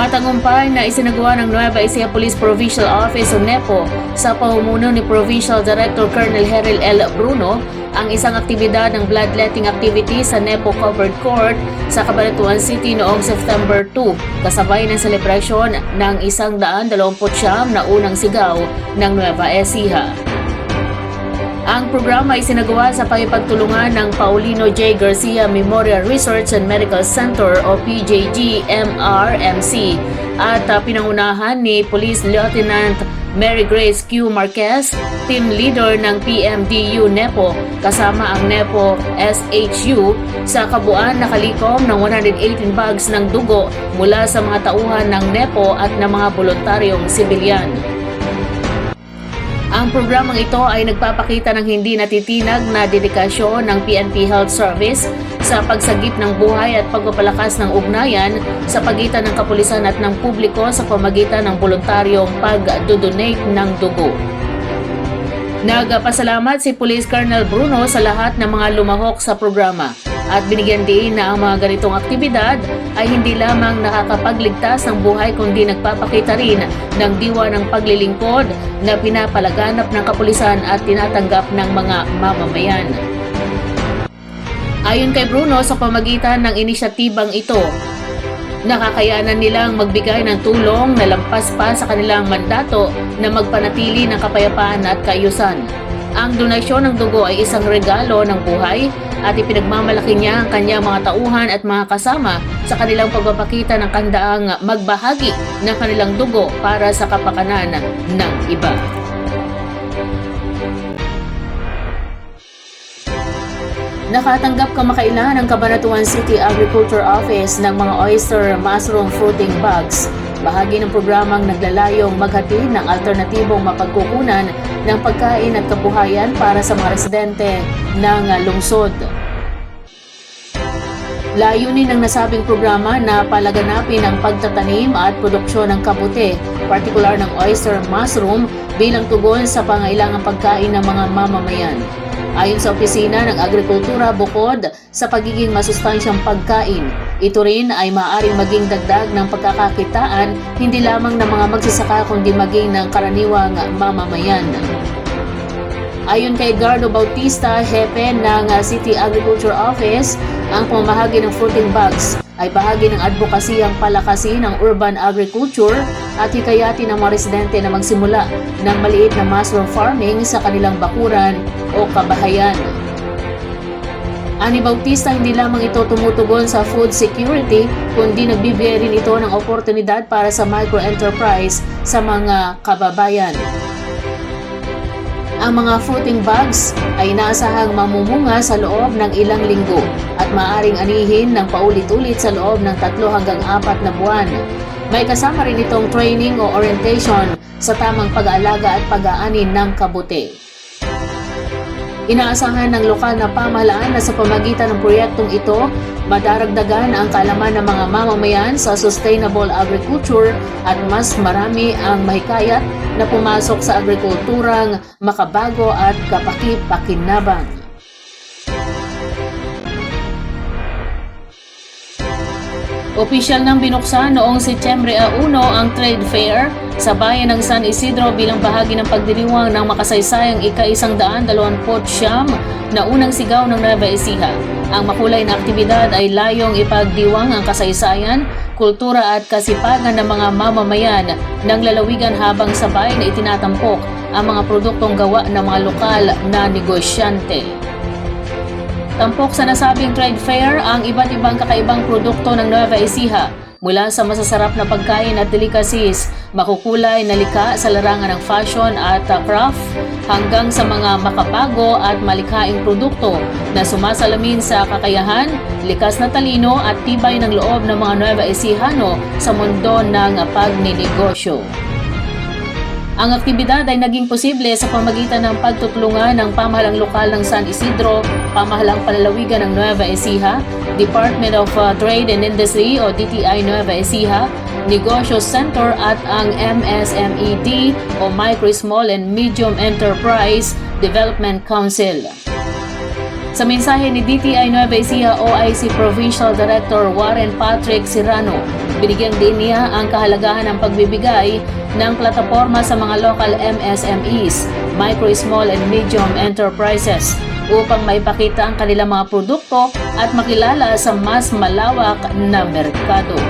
Matagumpay na isinagawa ng Nueva Ecija Police Provincial Office o NEPO sa pamumuno ni Provincial Director Colonel Heril L. Bruno ang isang aktibidad ng bloodletting activity sa NEPO Covered Court sa Cabanatuan City noong September 2 kasabay ng selebrasyon ng isang daan dalawamput siyam na unang sigaw ng Nueva Ecija. Ang programa ay sinagawa sa pakipagtulungan ng Paulino J. Garcia Memorial Research and Medical Center o PJG MRMC at uh, pinangunahan ni Police Lieutenant Mary Grace Q. Marquez, team leader ng PMDU NEPO kasama ang NEPO SHU sa kabuuan nakalikom ng 118 bags ng dugo mula sa mga tauhan ng NEPO at ng mga voluntaryong sibilyan. Ang programang ito ay nagpapakita ng hindi natitinag na dedikasyon ng PNP Health Service sa pagsagip ng buhay at pagpapalakas ng ugnayan sa pagitan ng kapulisan at ng publiko sa pamagitan ng voluntaryong pag-donate ng dugo. Nagpasalamat si Police Colonel Bruno sa lahat ng mga lumahok sa programa at binigyan din na ang mga ganitong aktibidad ay hindi lamang nakakapagligtas ng buhay kundi nagpapakita rin ng diwa ng paglilingkod na pinapalaganap ng kapulisan at tinatanggap ng mga mamamayan. Ayon kay Bruno sa pamagitan ng inisyatibang ito, nakakayanan nilang magbigay ng tulong na lampas pa sa kanilang mandato na magpanatili ng kapayapaan at kaayusan. Ang donasyon ng dugo ay isang regalo ng buhay at ipinagmamalaki niya ang kanyang mga tauhan at mga kasama sa kanilang pagpapakita ng kandaang magbahagi ng kanilang dugo para sa kapakanan ng iba. Nakatanggap kamakailan ang Cabanatuan City Agriculture Office ng mga oyster mushroom fruiting bags. Bahagi ng programang naglalayong maghatid ng alternatibong mapagkukunan ng pagkain at kabuhayan para sa mga residente ng lungsod. Layunin ng nasabing programa na palaganapin ang pagtatanim at produksyon ng kabuti, partikular ng oyster mushroom bilang tugon sa pangailangang pagkain ng mga mamamayan. Ayon sa opisina ng agrikultura bukod sa pagiging masustansyang pagkain, ito rin ay maaaring maging dagdag ng pagkakakitaan hindi lamang ng mga magsasaka kundi maging ng karaniwang mamamayan. Ayon kay Edgardo Bautista, hepe ng uh, City Agriculture Office, ang pamahagi ng fruiting bags ay bahagi ng advokasiyang palakasin ng urban agriculture at hikayatin ng mga residente na magsimula ng maliit na mushroom farming sa kanilang bakuran o kabahayan. Ani Bautista, hindi lamang ito tumutugon sa food security, kundi nagbibigay rin ito ng oportunidad para sa micro-enterprise sa mga kababayan. Ang mga fruiting bags ay inaasahang mamumunga sa loob ng ilang linggo at maaring anihin ng paulit-ulit sa loob ng tatlo hanggang apat na buwan. May kasama rin itong training o orientation sa tamang pag-aalaga at pag-aanin ng kabuti. Inaasahan ng lokal na pamahalaan na sa pamagitan ng proyektong ito, madaragdagan ang kaalaman ng mga mamamayan sa sustainable agriculture at mas marami ang mahikayat na pumasok sa agrikulturang makabago at kapaki-pakinabang. Opisyal nang binuksan noong Setyembre 1 ang trade fair sa bayan ng San Isidro bilang bahagi ng pagdiriwang ng makasaysayang ika-isang daan dalawamput siyam na unang sigaw ng Nueva Ecija. Ang makulay na aktibidad ay layong ipagdiwang ang kasaysayan, kultura at kasipagan ng mga mamamayan ng lalawigan habang sabay na itinatampok ang mga produktong gawa ng mga lokal na negosyante. Tampok sa nasabing trade fair ang iba't ibang kakaibang produkto ng Nueva Ecija mula sa masasarap na pagkain at delicacies, makukulay na lika sa larangan ng fashion at uh, craft, hanggang sa mga makapago at malikhaing produkto na sumasalamin sa kakayahan, likas na talino at tibay ng loob ng mga Nueva Ecijano sa mundo ng pagninegosyo. Ang aktibidad ay naging posible sa pamagitan ng pagtutulungan ng pamahalang lokal ng San Isidro, pamahalang palalawigan ng Nueva Ecija, Department of uh, Trade and Industry o DTI Nueva Ecija, Negosyo Center at ang MSMED o Micro, Small and Medium Enterprise Development Council. Sa mensahe ni DTI Nueva Ecija OIC Provincial Director Warren Patrick Serrano, Binigyang din niya ang kahalagahan ng pagbibigay ng plataforma sa mga local MSMEs, micro, small and medium enterprises upang maipakita ang kanilang mga produkto at makilala sa mas malawak na merkado.